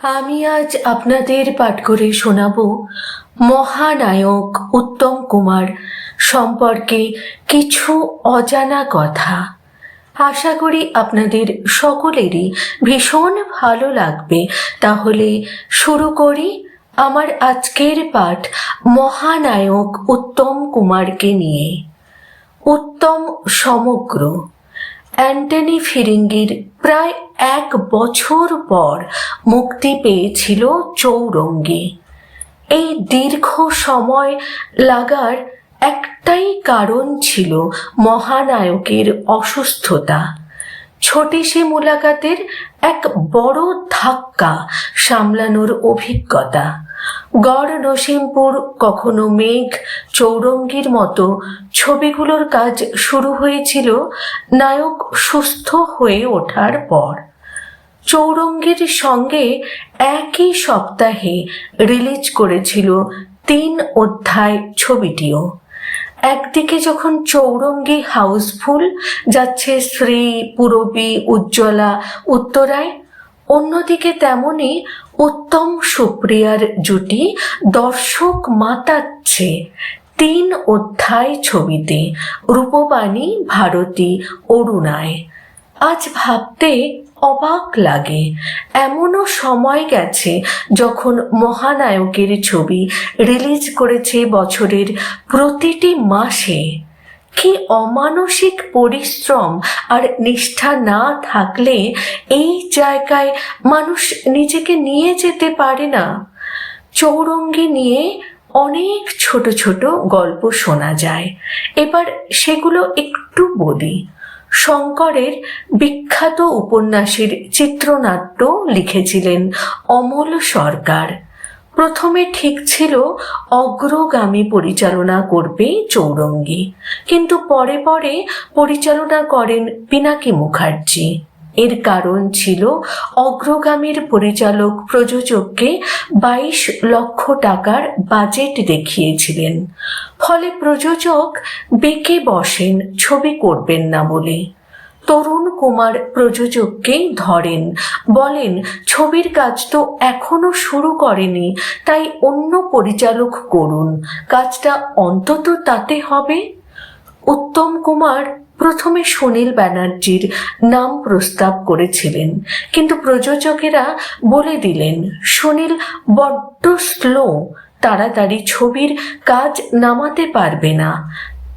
আমি আজ আপনাদের পাঠ করে শোনাব মহানায়ক উত্তম কুমার সম্পর্কে কিছু অজানা কথা। আশা করি আপনাদের সকলেরই ভীষণ ভালো লাগবে। তাহলে শুরু করি আমার আজকের পাঠ মহানায়ক উত্তম কুমারকে নিয়ে। উত্তম সমগ্র অ্যান্টনি ফিরিঙ্গির প্রায় এক বছর পর মুক্তি পেয়েছিল চৌরঙ্গি। এই দীর্ঘ সময় লাগার একটাই কারণ ছিল মহানায়কের অসুস্থতা। ছোটিসে মুলাকাতের এক বড় ধাক্কা সামলানোর অভিজ্ঞতা। গড় নসিমপুর, কখনো মেঘ, চৌরঙ্গীর মতো ছবিগুলোর কাজ শুরু হয়েছিল নায়ক সুস্থ হয়ে ওঠার পর। চৌরঙ্গীর সঙ্গে একই সপ্তাহে রিলিজ করেছিল তিন অধ্যায় ছবিটিও। একদিকে যখন চৌরঙ্গি হাউসফুল যাচ্ছে শ্রী পুরবী উজ্জ্বলা উত্তরায়, অন্যদিকে তেমনই উত্তম সুপ্রিয়ার জুটি দর্শক মাতাচ্ছে। তিন অধ্যায় ছবিতে, রূপবাণী, ভারতী, অরুণায়। আজ ভাবতে অবাক লাগে। এমনও সময় গেছে যখন মহানায়কের ছবি রিলিজ করেছে বছরের প্রতিটি মাসে। কি অমানসিক পরিশ্রম আর নিষ্ঠা না থাকলে এই জায়গায় মানুষ নিজেকে নিয়ে যেতে পারে না। চৌরঙ্গি নিয়ে অনেক ছোট ছোট গল্প শোনা যায়। এবার সেগুলো একটু বলি। শঙ্করের বিখ্যাত উপন্যাসের চিত্রনাট্য লিখেছিলেন অমল সরকার। প্রথমে ঠিক ছিল অগ্রগামী পরিচালনা করবে চৌরঙ্গী, কিন্তু পরে পরে পরিচালনা করেন পিনাকি মুখার্জি। এর কারণ ছিল অগ্রগামীর পরিচালক প্রযোজককে বাইশ লক্ষ টাকার বাজেট দেখিয়েছিলেন। ফলে প্রযোজক বেঁকে বসেন, ছবি করবেন না বলে। তরুণ কুমার প্রযোজককে ধরেন, বলেন, ছবির কাজ তো এখনও শুরু করেনি, তাই অন্য পরিচালক করুন, কাজটা অন্তত তাতে হবে? উত্তম কুমার প্রথমে সুনীল ব্যানার্জির নাম প্রস্তাব করেছিলেন। কিন্তু প্রযোজকেরা বলে দিলেন, সুনীল বড্ড স্লো তাড়াতাড়ি ছবির কাজ নামাতে পারবে না।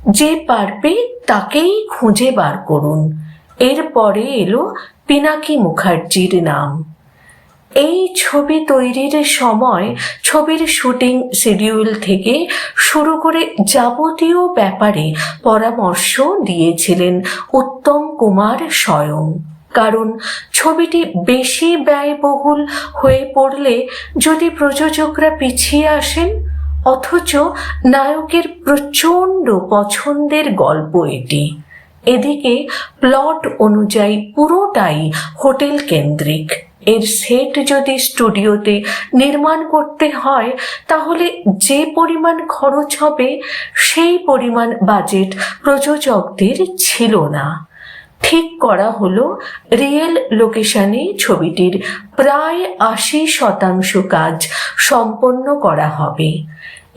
যে পারবে তাকেই খুঁজে বার করুন। এরপরে এলো পিনাকি মুখার্জির নাম। এই ছবি তৈরির সময় ছবির শুটিং শিডিউল থেকে শুরু করে যাবতীয় ব্যাপারে পরামর্শ দিয়েছিলেন উত্তম কুমার স্বয়ং। কারণ ছবিটি বেশি ব্যয়বহুল হয়ে পড়লে যদি প্রযোজকরা পিছিয়ে আসেন, অথচ নায়কের প্রচণ্ড পছন্দের গল্প এটি। এদিকে প্লট অনুযায়ী পুরোটাই হোটেল কেন্দ্রিক। এর সেট যদি স্টুডিওতে নির্মাণ করতে হয়, তাহলে যে পরিমাণ খরচ হবে, সেই পরিমাণ বাজেট প্রযোজকদের ছিল না। ঠিক করা হলো রিয়েল লোকেশনে ছবিটির প্রায় আশি শতাংশ কাজ সম্পন্ন করা হবে।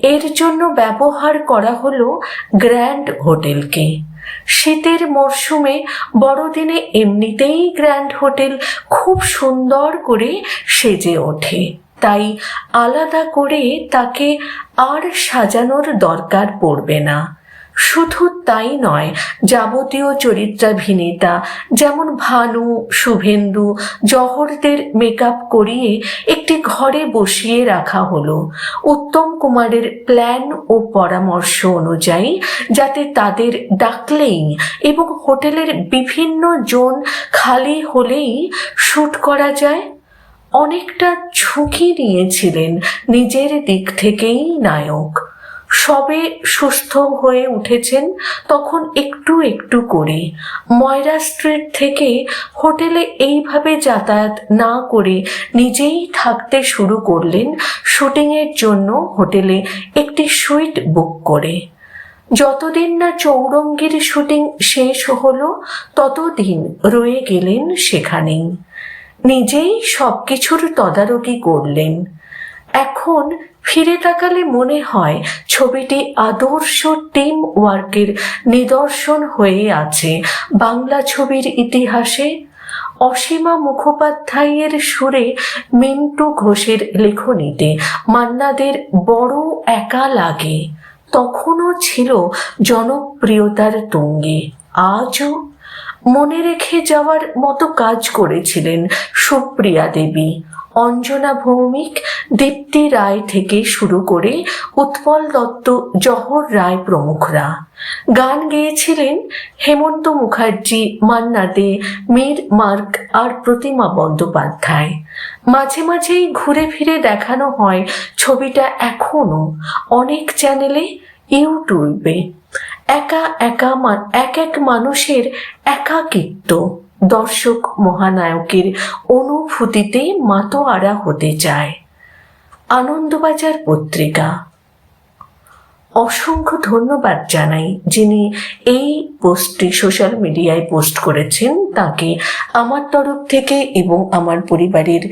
এর জন্য ব্যবহার করা হলো গ্র্যান্ড হোটেলকে শীতের মরশুমে বড়দিনে এমনিতেই গ্র্যান্ড হোটেল খুব সুন্দর করে সেজে ওঠে। তাই আলাদা করে তাকে আর সাজানোর দরকার পড়বে না। শুধু তাই নয়, যাবতীয় চরিত্রাভিনেতা যেমন ভানু, শুভেন্দু জহরদের মেকআপ করিয়ে একটি ঘরে বসিয়ে রাখা হলো। উত্তম কুমারের প্ল্যান ও পরামর্শ অনুযায়ী, যাতে তাদের ডাকলেই এবং হোটেলের বিভিন্ন জোন খালি হলেই শ্যুট করা যায়, অনেকটা ঝুঁকি নিয়েছিলেন নিজের দিক থেকেই নায়ক। সবে সুস্থ হয়ে উঠেছেন, তখন একটু একটু করে। ময়রা স্ট্রিট থেকে হোটেলে এইভাবে যাতায়াত না করে নিজেই থাকতে শুরু করলেন শুটিংয়ের জন্য হোটেলে একটি সুইট বুক করে। যতদিন না চৌরঙ্গীর শুটিং শেষ হলো, ততদিন রয়ে গেলেন সেখানেই। নিজেই সব কিছুর তদারকি করলেন। এখন ফিরে তাকালে মনে হয় ছবিটি আদর্শ টিম ওয়ার্কের নিদর্শন হয়ে আছে। বাংলা ছবির ইতিহাসে অসীমা মুখোপাধ্যায়ের সুরে মিন্টু ঘোষের লেখনীতে মান্নাদের বড় একা লাগে, তখনও ছিল জনপ্রিয়তার তুঙ্গে। আজও মনে রেখে যাওয়ার মতো কাজ করেছিলেন সুপ্রিয়া দেবী, অঞ্জনা ভৌমিক দীপ্তি রায় থেকে শুরু করে উৎপল দত্ত, জহর রায় প্রমুখরা। গান গেয়েছিলেন হেমন্ত মুখার্জি, মান্না দে, মীর মার্ক আর প্রতিমা বন্দ্যোপাধ্যায়। মাঝে মাঝেই ঘুরে ফিরে দেখানো হয় ছবিটা এখনও অনেক চ্যানেলে, ইউটিউবে। একা একা এক এক মানুষের একাকিত্ব দর্শক মহানায়কের অনুভূতিতে মাতোয়ারা হতে চায়। আনন্দবাজার পত্রিকা। অসংখ্য ধন্যবাদ জানাই যিনি এই পোস্টটি সোশ্যাল মিডিয়ায় পোস্ট করেছেন। তাকে আমার তরফ থেকে এবং আমার পরিবারের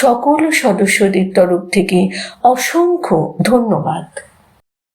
সকল সদস্যদের তরফ থেকে অসংখ্য ধন্যবাদ।